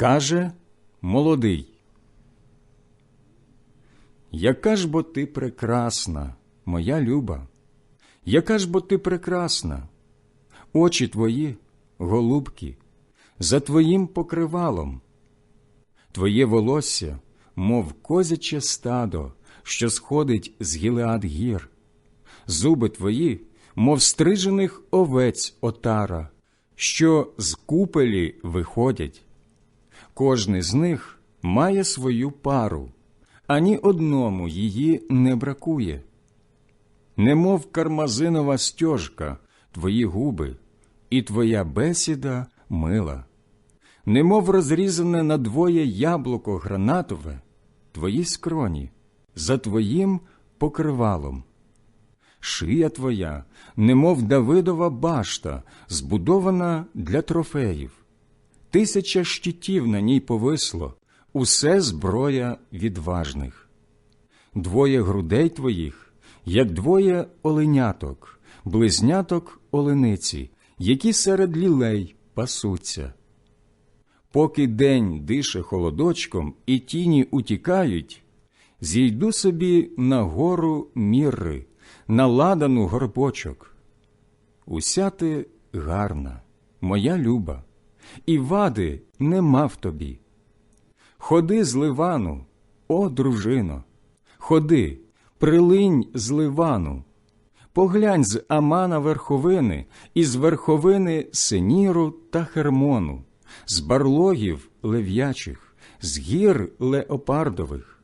Каже молодий. Яка ж бо ти прекрасна, моя люба, яка ж бо ти прекрасна, очі твої, голубки, за твоїм покривалом, твоє волосся, мов козяче стадо, що сходить з Гілеад гір, зуби твої, мов стрижених овець отара, що з купелі виходять. Кожний з них має свою пару, ані одному її не бракує. Немов кармазинова стежка, твої губи, і твоя бесіда мила, немов розрізане надвоє яблуко гранатове, твої скроні, за твоїм покривалом. Шия твоя, немов Давидова башта, збудована для трофеїв. Тисяча щитів на ній повисло, усе зброя відважних. Двоє грудей твоїх, як двоє оленяток, близняток олениці, які серед лілей пасуться. Поки день дише холодочком і тіні утікають, зійду собі на гору мірри, на ладану горбочок. Уся ти гарна, моя люба, і вади нема в тобі. Ходи з Ливану, о дружино, ходи, прилинь з Ливану, поглянь з Амана верховини, і з верховини Синіру та Хермону, з барлогів лев'ячих, з гір леопардових.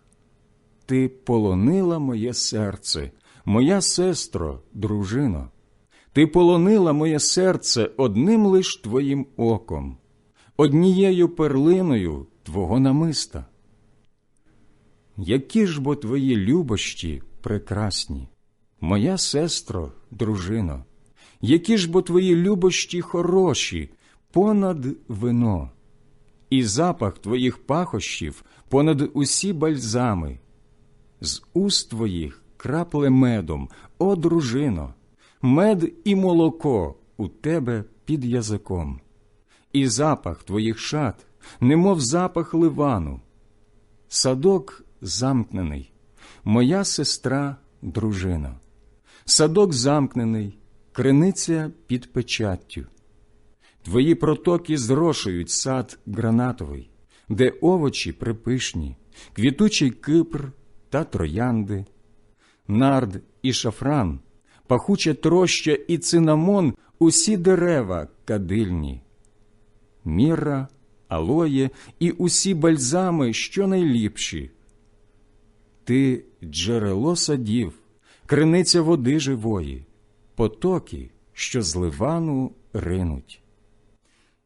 Ти полонила моє серце, моя сестро, дружино, ти полонила моє серце одним лиш твоїм оком, однією перлиною твого намиста. Які ж бо твої любощі прекрасні, моя сестро, дружино, які ж бо твої любощі хороші понад вино, і запах твоїх пахощів понад усі бальзами, з уст твоїх крапле медом, о дружино, мед і молоко у тебе під язиком, і запах твоїх шат, немов запах ливану, садок замкнений, моя сестра дружина, садок замкнений, криниця під печаттю. Твої протоки зрошують сад гранатовий, де овочі припишні, квітучий кипр та троянди, нард і шафран, пахуче троща і цинамон усі дерева кадильні, міра, алоє і усі бальзами, що найліпші. Ти джерело садів, криниця води живої, потоки, що з ливану ринуть.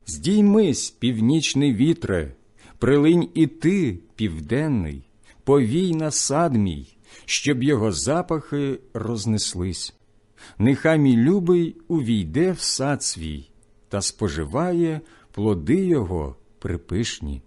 Здіймись, північний вітре, прилинь і ти, південний, повій на сад мій, щоб його запахи рознеслись. Нехай мій любий увійде в сад свій та споживає плоди його припишні.